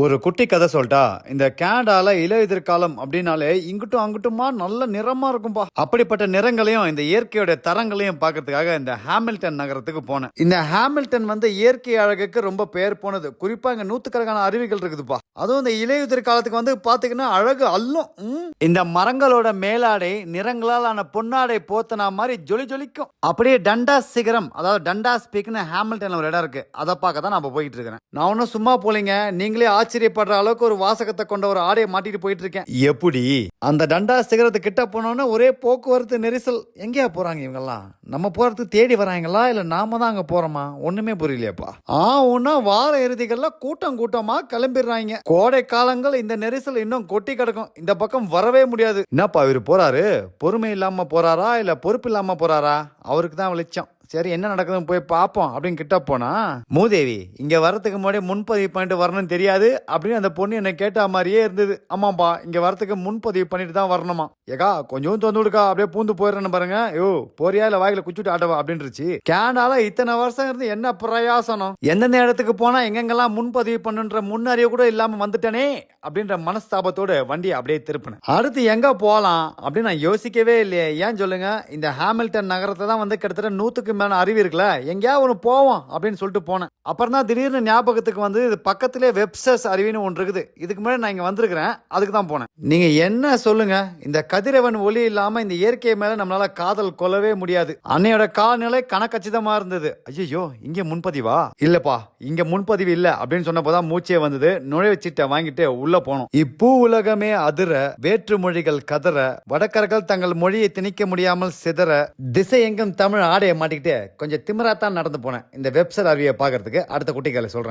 ஒரு குட்டி கதை சொல்லிட்டா இந்த கேனடால இலையுதிர் காலம் அப்படின்னாலே இங்கிட்டும் அங்கிட்டுமா நல்ல நிறமா இருக்கும்பா. அப்படிப்பட்ட நிறங்களையும் இந்த இயற்கையோட தரங்களையும் பார்க்கறதுக்காக இந்த ஹாமில்டன் நகரத்துக்கு போனேன். இந்த ஹாமில்டன் வந்து இயற்கை அழகுக்கு ரொம்ப பெயர் போனது. குறிப்பா இங்க நூத்துக்கணக்கான அருவிகள் இருக்குதுப்பா. அதுவும் இந்த இலையுதிர் காலத்துக்கு வந்து பாத்தீங்கன்னா அழகு அல்லும். ம். இந்த மரங்களோட மேலாடை நிறங்களால் ஆன பொன்னாடை போத்தனா மாதிரி ஜொலி ஜொலிக்கும். அப்படியே டண்டாஸ் சிகரம் அதாவது டண்டாஸ் பீக்னு ஹாமில்டன்ல ஒரு இடம் இருக்கு. அதை பார்க்க தான் நான் போயிட்டு இருக்கிறேன். நான் ஒன்றும் சும்மா போலீங்க. நீங்களே ஆச்சரியப்படுற அளவுக்கு ஒரு வாசகத்தை கொண்ட ஒரு ஆடையை மாட்டிட்டு போயிட்டு இருக்கேன் எப்படி? அந்த டண்டாஸ் சிகரத்து கிட்ட போனோன்னே ஒரே போக்குவரத்து நெரிசல். எங்கேயா போறாங்க இவங்கெல்லாம்? நம்ம போறதுக்கு தேடி வராங்களா? இல்ல நாம தான் அங்க போறோமா? ஒண்ணுமே புரியலையாப்பா. ஆ ஒன்னா வார இறுதிகள்ல கூட்டம் கூட்டமா கிளம்பிடுறாங்க. கோடை காலங்கள் இந்த நெரிசல் இன்னும் கொட்டி கிடக்கும். இந்த பக்கம் வரவே முடியாது. என்னப்பா இவர் போறாரு? பொறுமை இல்லாம போறாரா? இல்ல பொறுப்பு இல்லாம போறாரா? அவருக்கு தான் வெளிச்சம். சரி என்ன நடக்குதுன்னு போய் பார்ப்போம் அப்படின்னு கிட்ட போனா மூதேவி இங்க வரதுக்கு முன்னாடி முன்பதிவு பண்ணிட்டு வரணும்னு தெரியாது அப்படின்னு அந்த பொண்ணு என்ன கேட்ட மாதிரியே இருந்தது. ஆமாப்பா இங்க வரத்துக்கு முன்பதிவு பண்ணிட்டு தான் வரணுமா? ஏகா கொஞ்சம் தந்து விடுக்கா அப்படியே பூந்து போயிடுறேன்னு பாருங்க. ஐயோ போறியா இல்ல வாயில குச்சிட்டு ஆட்டவா? அப்படின்றுச்சு கேனால இத்தனை வருஷம் இருந்து என்ன பிரயாசனம்? எந்தெந்த இடத்துக்கு போனா எங்கெங்கெல்லாம் முன்பதிவு பண்ணுன்ற முன்னறிவு கூட இல்லாம வந்துட்டனே? அப்படின்ற மனஸ்தாபத்தோட வண்டியை அப்படியே திருப்பினேன். அடுத்து எங்க போலாம்? அப்படின்னு நான் யோசிக்கவே இல்லையே. ஏன் சொல்லுங்க? இந்த ஹாமில்டன் நகரத்தை தான் வந்து கிட்டத்தட்ட நூத்துக்கு மேலே அறிவு இருக்குல்ல? எங்கேயாவது ஒன்று போவோம் அப்படின்னு சொல்லிட்டு போனேன். அப்புறம் தான் திடீர்னு ஞாபகத்துக்கு வந்து இது பக்கத்திலே வெப்சஸ் அருவின்னு ஒன்று இருக்குது. இதுக்கு முன்னாடி நான் இங்க வந்திருக்கிறேன். அதுக்கு தான் போனேன். நீங்க என்ன சொல்லுங்க? இந்த கதிரவன் ஒளி இல்லாம இந்த இயற்கை மேல நம்மளால காதல் கொள்ளவே முடியாது. அன்னையோட காலநிலை கணக்கச்சிதமா இருந்தது. ஐயோ இங்கே முன்பதிவா? இல்லப்பா இங்க முன்பதிவு இல்ல அப்படின்னு சொன்னப்போ தான் மூச்சே வந்தது. நுழைவுச்சீட்டை வாங்கிட்டு உள்ள போனோம். இப்பூ உலகமே அதிர வேற்று மொழிகள் கதற வடக்கர்கள் தங்கள் மொழியை திணிக்க முடியாமல் சிதற திசை எங்கும் தமிழ் ஆடைய மாட்டிக்கிட்டு கொஞ்சம் திமிராத்தான் நடந்து போனேன். இந்த வெப்சர் அருவியை பார்க்கறதுக்கு அடுத்த குட்டிகளை சொல்றேன்.